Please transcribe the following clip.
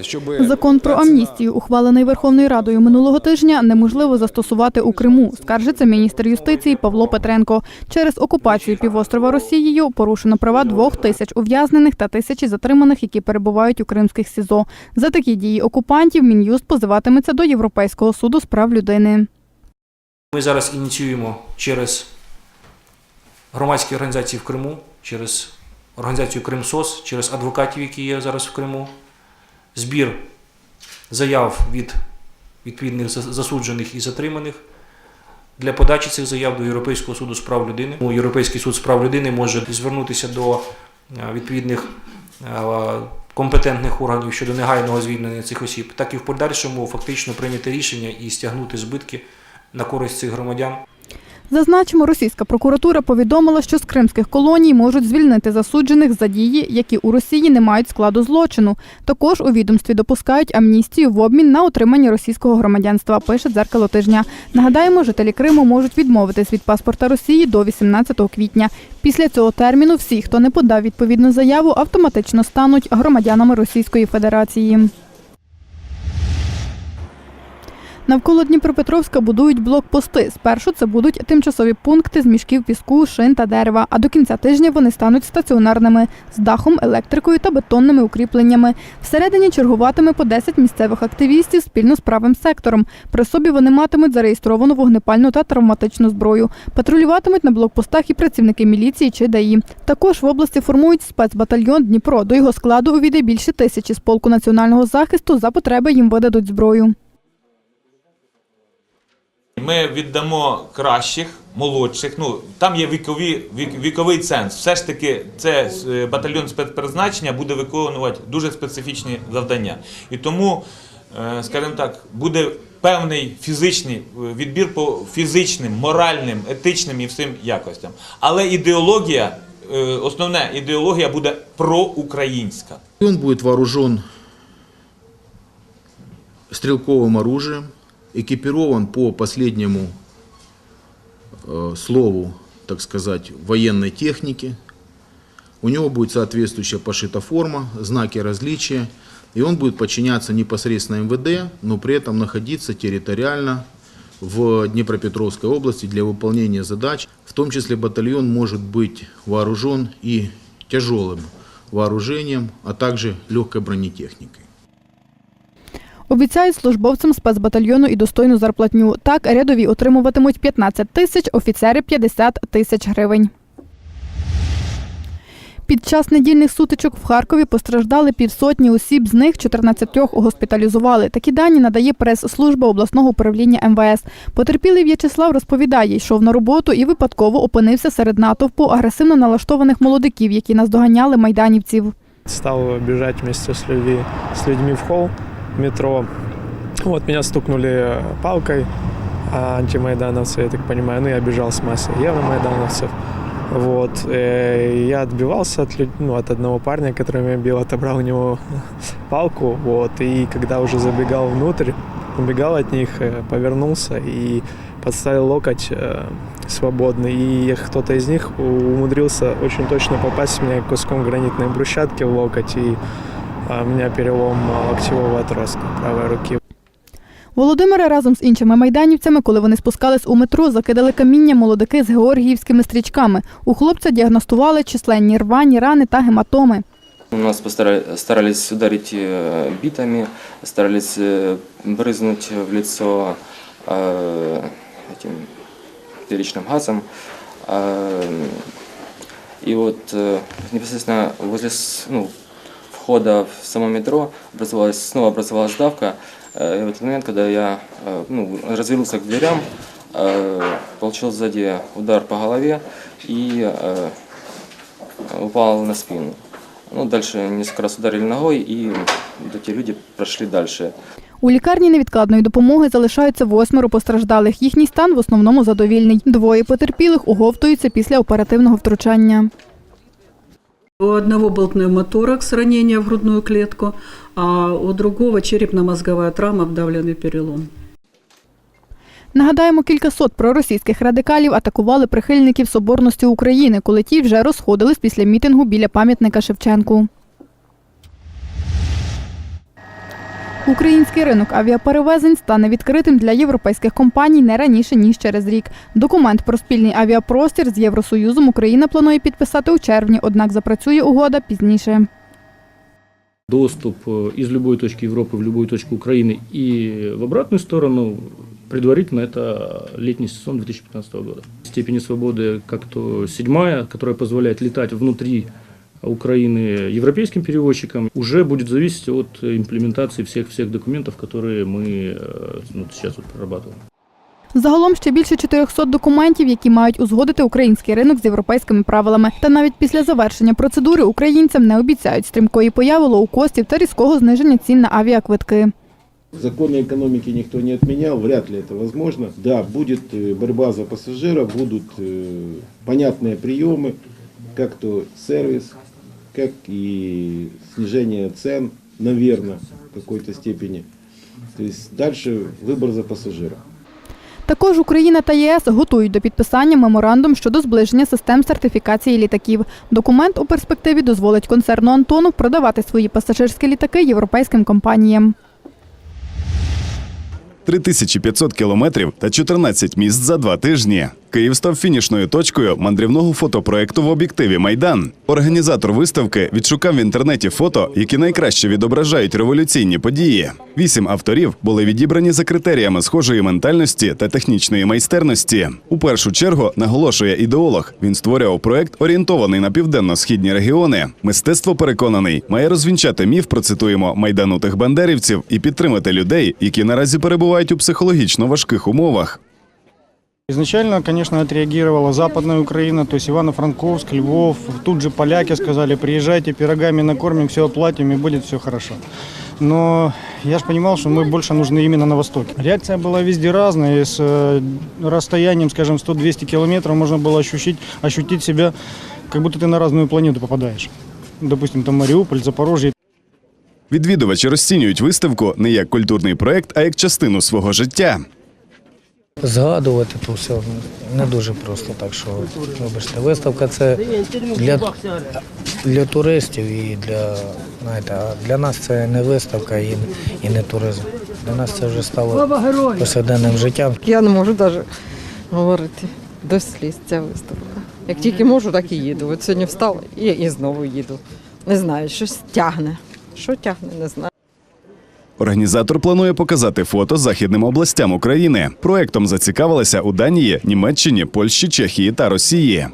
щоб Закон про амністію, ухвалений Верховною Радою минулого тижня, неможливо застосувати у Криму, скаржиться міністр юстиції Павло Петренко. Через окупацію півострова Росією порушено права двох тисяч ув'язнених та тисячі затриманих, які перебувають у кримських СІЗО. За такі дії окупантів Мін'юст позиватиметься до Європейського суду з прав людини. Ми зараз ініціюємо через громадські організації в Криму, через організацію Кримсос, через адвокатів, які є зараз в Криму, збір заяв від відповідних засуджених і затриманих для подачі цих заяв до Європейського суду з прав людини. Ну, Європейський суд з прав людини може звернутися до е, відповідних е, компетентних органів щодо негайного звільнення цих осіб, так і в подальшому фактично прийняти рішення і стягнути збитки на користь цих громадян. Зазначимо, російська прокуратура повідомила, що з кримських колоній можуть звільнити засуджених за дії, які у Росії не мають складу злочину. Також у відомстві допускають амністію в обмін на отримання російського громадянства. Пише дзеркало тижня. Нагадаємо, жителі Криму можуть відмовитись від паспорта Росії до 18 квітня. Після цього терміну всі, хто не подав відповідну заяву, автоматично стануть громадянами Російської Федерації. Навколо Дніпропетровська будують блокпости. Спершу це будуть тимчасові пункти з мішків піску, шин та дерева. А до кінця тижня вони стануть стаціонарними з дахом, електрикою та бетонними укріпленнями. Всередині чергуватиме по 10 місцевих активістів спільно з правим сектором. При собі вони матимуть зареєстровану вогнепальну та травматичну зброю. Патрулюватимуть на блокпостах і працівники міліції чи ДАІ. Також в області формують спецбатальйон Дніпро. До його складу увійде більше тисячі з полку національного захисту. За потреби їм видадуть зброю. Ми віддамо кращих, молодших. Ну там є вікові вік- віковий ценз. Все ж таки, це е, батальйон спецпризначення буде виконувати дуже специфічні завдання. І тому, е, скажімо так, буде певний фізичний е, відбір по фізичним, моральним, етичним і всім якостям. Але ідеологія, основна ідеологія буде проукраїнська. И Он будет вооружен стрелковым оружием, экипирован по последнему э, слову, так сказать, военной техники. У него будет соответствующая пошита форма, знаки различия, и он будет подчиняться непосредственно МВД, но при этом находиться территориально в Днепропетровской области для выполнения задач. В том числе батальон может быть вооружен и тяжелым вооружением, а также легкой бронетехникой. Обіцяють службовцям спецбатальйону і достойну зарплатню. Так, рядові отримуватимуть 15 тисяч, офіцери 50 тисяч гривень. Під час недільних сутичок в Харкові постраждали півсотні осіб, з них 14 госпіталізували. Такі дані надає прес-служба обласного управління МВС. Потерпілий В'ячеслав розповідає, йшов на роботу і випадково опинився серед натовпу агресивно налаштованих молодиків, які наздоганяли майданівців. Стал бежать вместе с людьми, в холл метро. Вот, меня стукнули палкой а, антимайдановцы, я так понимаю. Ну, я бежал с массой евромайдановцев. Вот. э, Я отбивался от, ну, от одного парня, который меня бил, отобрал у него палку. Вот. И когда уже забегал внутрь, убегал от них, э, повернулся и подставил локоть э, свободный. И кто-то из них умудрился очень точно попасть мне куском гранитной брусчатки в локоть. И у меня перелом а, локтевого отростка правой руки. Володимира разом з іншими майданівцями, коли вони спускались у метро, закидали каміння молодики з георгіївськими стрічками. У хлопця діагностували численні рвані рани та гематоми. Нас постара- старались ударить э, битами, старались э, брызнуть в лицо э, этим перечным газом. А, И вот э, непосредственно возле с- ну, входа в само метро образовалась, снова образовалась давка. Э, И в этот момент, когда я э, ну, развернулся к дверям, э, получил сзади удар по голове и э, упал на спину. Ну, дальше несколько раз ударили ногой, и вот эти люди прошли дальше. У лікарні невідкладної допомоги залишаються восьмеро постраждалих. Їхній стан в основному задовільний. Двоє потерпілих оговтуються після оперативного втручання. У одного был пневмоторакс, ранение в грудную клетку, а у другого черепно-мозговая травма, вдавленный перелом. Нагадаємо, кількасот проросійських радикалів атакували прихильників Соборності України, коли ті вже розходились після мітингу біля пам'ятника Шевченку. Український ринок авіаперевезень стане відкритим для європейських компаній не раніше ніж через рік. Документ про спільний авіапростір з Євросоюзом Україна планує підписати у червні, однак запрацює угода пізніше. доступ э, из любой точки Европы в любую точку Украины и в обратную сторону, предварительно это летний сезон 2015 года. Степень свободы как-то седьмая, которая позволяет летать внутри Украины европейским перевозчикам, уже будет зависеть от имплементации всех-всех документов, которые мы э, ну, сейчас вот прорабатываем. Загалом ще більше 400 документів, які мають узгодити український ринок з європейськими правилами. Та навіть після завершення процедури українцям не обіцяють стрімкої появи лоукостів та різкого зниження цін на авіаквитки. Законы экономики никто не отменял, вряд ли это возможно. Да, будет э, борьба за пассажира, будут э, понятные приемы, как то сервис, как и снижение цен, наверное, в какой-то степени. То есть дальше выбор за пассажира. Також Україна та ЄС готують до підписання меморандум щодо зближення систем сертифікації літаків. Документ у перспективі дозволить концерну Антонов продавати свої пасажирські літаки європейським компаніям. 3500 кілометрів та 14 міст за два тижні. Київ став фінішною точкою мандрівного фотопроекту в об'єктиві Майдан. Організатор виставки відшукав в інтернеті фото, які найкраще відображають революційні події. Вісім авторів були відібрані за критеріями схожої ментальності та технічної майстерності. У першу чергу наголошує ідеолог. Він створював проект, орієнтований на південно-східні регіони. Мистецтво переконаний, має розвінчати міф, процитуємо майданутих бандерівців і підтримати людей, які наразі перебувають у психологічно важких умовах. Изначально, конечно, отреагировала Западная Украина, то есть Ивано-Франковск, Львов. Тут же поляки сказали, приезжайте, пирогами накормим, все оплатим и будет все хорошо. Но я же понимал, что мы больше нужны именно на Востоке. Реакция была везде разная. И с э, расстоянием, скажем, 100-200 километров можно было ощутить, ощутить себя, как будто ты на разную планету попадаешь. Допустим, там Мариуполь, Запорожье. Відвідувачі розцінюють виставку не як культурний проект, а як частину свого життя. Згадувати то все не дуже просто, так що вибачте, виставка це для, для туристів і для знаєте, а для нас це не виставка і, і не туризм. Для нас це вже стало повсякденним життям. Я не можу навіть говорити до сліз ця виставка. Як тільки можу, так і їду. От сьогодні встала і, і знову їду. Не знаю, щось тягне. Що тягне, не знаю. Організатор планує показати фото західним областям України. Проектом зацікавилися у Данії, Німеччині, Польщі, Чехії та Росії.